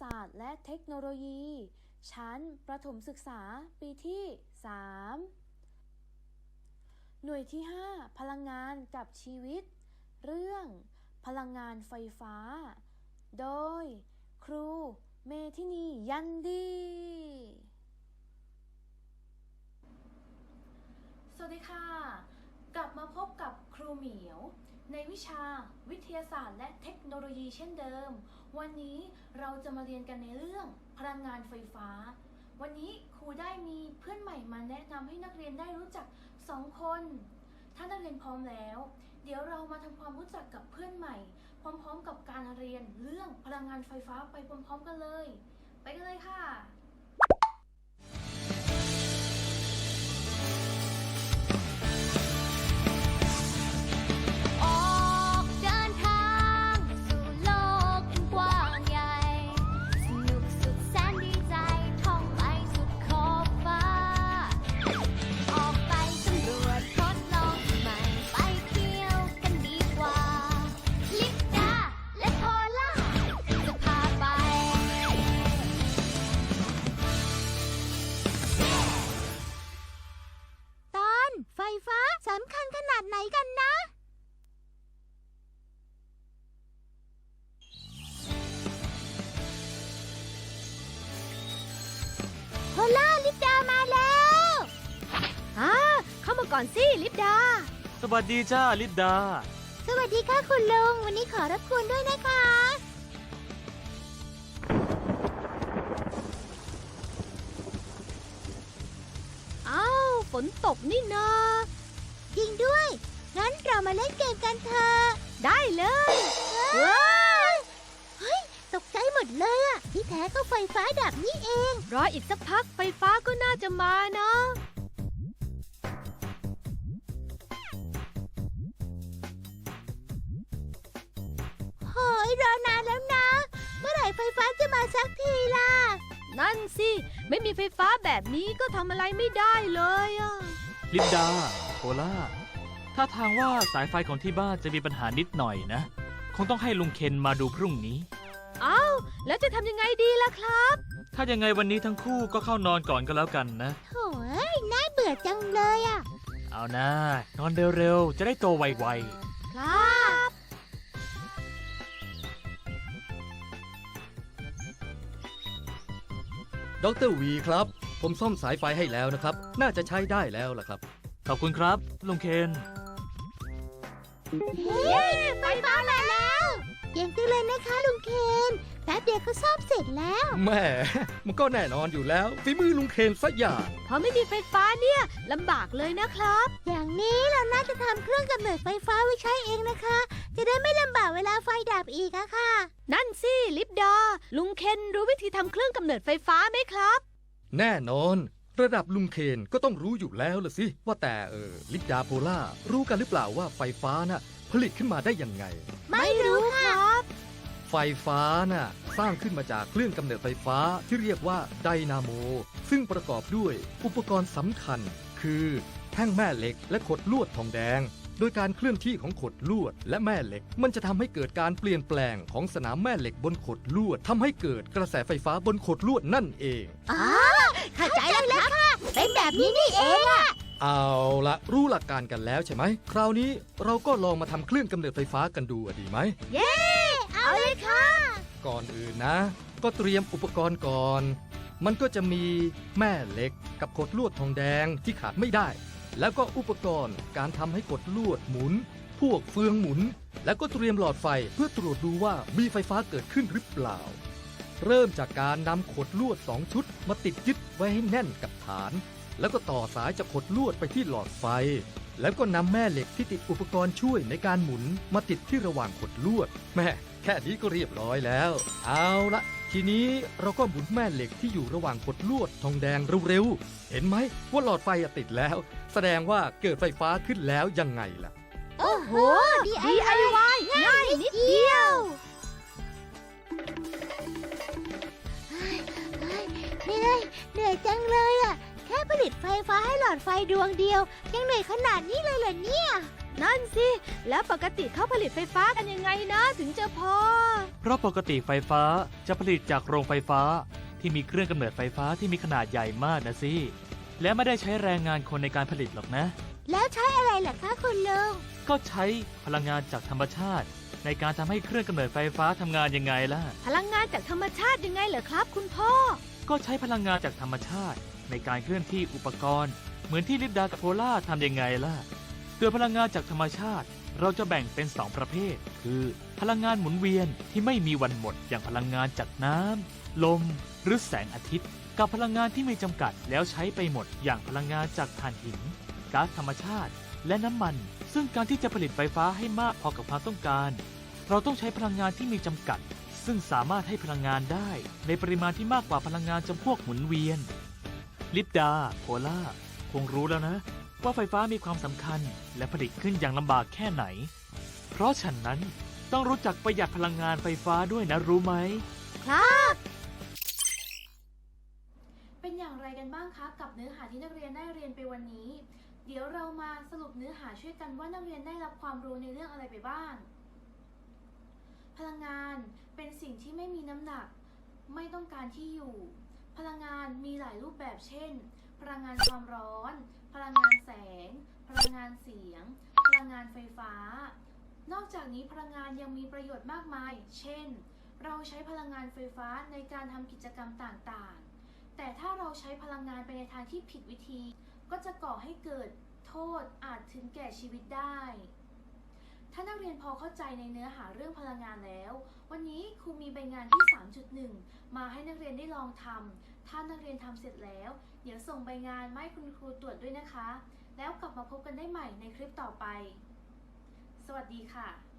ศาสตร์และเทคโนโลยี ชั้นประถมศึกษาปีที่ 3 หน่วยที่ 5 พลังงานกับชีวิต เรื่อง พลังงานไฟฟ้า โดย ครู เมทินียันดี สวัสดีค่ะ กลับมาพบกับครูเหมียว ในวิชาวิทยาศาสตร์และเทคโนโลยีเช่นเดิม วันนี้เราจะมาเรียนกันในเรื่องพลังงานไฟฟ้า วันนี้ครูได้มีเพื่อนใหม่มาแนะนำให้นักเรียนได้รู้จักสองคน ถ้านักเรียนพร้อมแล้ว เดี๋ยวเรามาทำความรู้จักกับเพื่อนใหม่ พร้อมๆ กับการเรียนเรื่องพลังงานไฟฟ้าไปพร้อม ๆ กันเลย ไปกันเลยค่ะ ก่อนสิลิปดา สวัสดีจ้าลิดดา สวัสดีค่ะคุณลุง วันนี้ขอรับคุณด้วยนะคะ อ้าวฝนตกนี่นาจริงด้วย งั้นเรามาเล่นเกมกันเถอะได้เลยว้าวเฮ้ย ตกใจหมดเลยอะที่แท้ก็ไฟฟ้าดับนี่เอง รออีกสักพักไฟฟ้าก็น่าจะมาเนาะ รอนานแล้วนะ เมื่อไหร่ไฟฟ้าจะมาสักทีล่ะ นั่นสิ ไม่มีไฟฟ้าแบบนี้ก็ทำอะไรไม่ได้เลยอะลิดดาโคล่าถ้าทางว่าสายไฟของที่บ้านจะมีปัญหานิดหน่อยนะ คงต้องให้ลุงเคนมาดูพรุ่งนี้เอ้าแล้วจะทำยังไงดีล่ะครับ ถ้ายังไงวันนี้ทั้งคู่ก็เข้านอนก่อนก็แล้วกันนะ โถ่เอ้ยน่าเบื่อจังเลยอะเอานะนอนเร็วๆ จะได้โตไวค ดรวีครับ ผมซ่อมสายไฟให้แล้วนะครับ น่าจะใช้ได้แล้วล่ะครับๆขอบคุณครับ ลุงเคนเฮ้ไฟฟ้ามาแล้วเก่งจังเลยนะคะลุงเคนแป๊บเดียวก็ซ่อมเสร็จแล้วแม่ มันก็แน่นอนอยู่แล้วฝีมือลุงเคนสักอย่าง พอไม่มีไฟฟ้าเนี่ยลำบากเลยนะครับ อย่างนี้เราน่าจะทำเครื่องกำเนิดไฟฟ้าไว้ใช้เองนะคะ จะได้ไม่ลำบากเวลาไฟดับอีกอะค่ะ นั่นสิ ลิปดา ลุงเคนรู้วิธีทำเครื่องกำเนิดไฟฟ้าไหมครับ แน่นอน ระดับลุงเคนก็ต้องรู้อยู่แล้วละสิ ว่าแต่เออลิปดาโพล่ารู้กันหรือเปล่าว่าไฟฟ้าน่ะ ผลิตขึ้นมาได้ยังไง ไม่รู้ครับ ไฟฟ้าน่ะ สร้างขึ้นมาจากเครื่องกำเนิดไฟฟ้าที่เรียกว่าไดนาโม ซึ่งประกอบด้วยอุปกรณ์สำคัญ คือแท่งแม่เหล็กและขดลวดทองแดง โดยการเคลื่อนที่ของขดลวด และแม่เหล็ก มันจะทำให้เกิดการเปลี่ยนแปลงของสนามแม่เหล็กบนขดลวดทำให้เกิดกระแสไฟฟ้าบนขดลวดนั่นเอง อ๋อเข้าใจแล้วค่ะเป็นแบบนี้นี่เองอะเอาละรู้หลักการกันแล้วใช่ไหม คราวนี้เราก็ลองมาทำเครื่องกำเนิดไฟฟ้ากันดูอะดีไหม เย้ เอาเลยค่ะ ก่อนอื่นนะ ก็เตรียมอุปกรณ์ก่อน มันก็จะมีแม่เหล็กกับขดลวดทองแดงที่ขาดไม่ได้ แล้วก็อุปกรณ์การทำให้ขดลวดหมุน พวกเฟืองหมุน แล้วก็เตรียมหลอดไฟเพื่อตรวจดูว่ามีไฟฟ้าเกิดขึ้นหรือเปล่า เริ่มจากการนำขดลวดสองชุดมาติดยึดไว้ให้แน่นกับฐาน แล้วก็ต่อสายจากขดลวดไปที่หลอดไฟ แล้วก็นำแม่เหล็กที่ติดอุปกรณ์ช่วยในการหมุนมาติดที่ระหว่างขดลวดแม่แค่นี้ก็เรียบร้อยแล้ว เอาละ ทีนี้เราก็หมุนแม่เหล็กที่อยู่ระหว่างขดลวดทองแดงเร็วๆ เห็นไหมว่าหลอดไฟอะติดแล้ว แสดงว่าเกิดไฟฟ้าขึ้นแล้วยังไงล่ะ โอ้โห DIY ง่ายนิดเดียว เหนื่อย เหนื่อยจังเลยอะ แค่ผลิตไฟฟ้าให้หลอดไฟดวงเดียว ยังเหนื่อยขนาดนี้เลยเหรอเนี่ย นั่นสิ แล้วปกติเขาผลิตไฟฟ้ากันยังไงนะ ถึงจะพอ เพราะปกติไฟฟ้าจะผลิตจากโรงไฟฟ้าที่มีเครื่องกำเนิดไฟฟ้าที่มีขนาดใหญ่มากนะสิ และไม่ได้ใช้แรงงานคนในการผลิตหรอกนะ แล้วใช้อะไรล่ะคะคุณลุง ก็ใช้พลังงานจากธรรมชาติ ในการทำให้เครื่องกำเนิดไฟฟ้าทำงานยังไงล่ะ พลังงานจากธรรมชาติยังไงเหรอครับ คุณพ่อ ก็ใช้พลังงานจากธรรมชาติ ในการเคลื่อนที่อุปกรณ์ เหมือนที่ลิปดากับโพล่าทำยังไงล่ะ โดยพลังงานจากธรรมชาติ เราจะแบ่งเป็น 2 ประเภท คือ พลังงานหมุนเวียนที่ไม่มีวันหมด อย่างพลังงานจากน้ำลม หรือแสงอาทิตย์ กับพลังงานที่มีจำกัดแล้วใช้ไปหมด อย่างพลังงานจากถ่านหินก๊าซธรรมชาติ และน้ำมัน ซึ่งการที่จะผลิตไฟฟ้าให้มากพอกับความต้องการ เราต้องใช้พลังงานที่มีจำกัด ซึ่งสามารถให้พลังงานได้ ในปริมาณที่มากกว่าพลังงานจำพวกหมุนเวียน ลิปดา โพล่า คงรู้แล้วนะ ว่าไฟฟ้ามีความสำคัญและผลิตขึ้นอย่างลำบากแค่ไหน เพราะฉะนั้นต้องรู้จักประหยัดพลังงานไฟฟ้าด้วยนะรู้ไหมเป็นอย่างไรกันบ้างคะกับเนื้อหาที่นักเรียนได้เรียนไปวันนี้ เดี๋ยวเรามาสรุปเนื้อหาช่วยกันว่านักเรียนได้รับความรู้ในเรื่องอะไรไปบ้าง พลังงานเป็นสิ่งที่ไม่มีน้ำหนัก ไม่ต้องการที่อยู่ พลังงานมีหลายรูปแบบเช่น พลังงานความร้อน พลังงานแสง พลังงานเสียง พลังงานไฟฟ้า นอกจากนี้พลังงานยังมีประโยชน์มากมาย เช่น เราใช้พลังงานไฟฟ้าในการทำกิจกรรมต่างๆ แต่ถ้าเราใช้พลังงานไปในทางที่ผิดวิธี ก็จะก่อให้เกิดโทษอาจถึงแก่ชีวิตได้ ถ้านักเรียนพอเข้าใจในเนื้อหาเรื่องพลังงานแล้ว วันนี้ครูมีใบงานที่ 3.1 มาให้นักเรียนได้ลองทำถ้านักเรียนทำเสร็จแล้ว เดี๋ยวส่งใบงานมาให้คุณครูตรวจด้วยนะคะ แล้วกลับมาพบกันได้ใหม่ในคลิปต่อไป สวัสดีค่ะ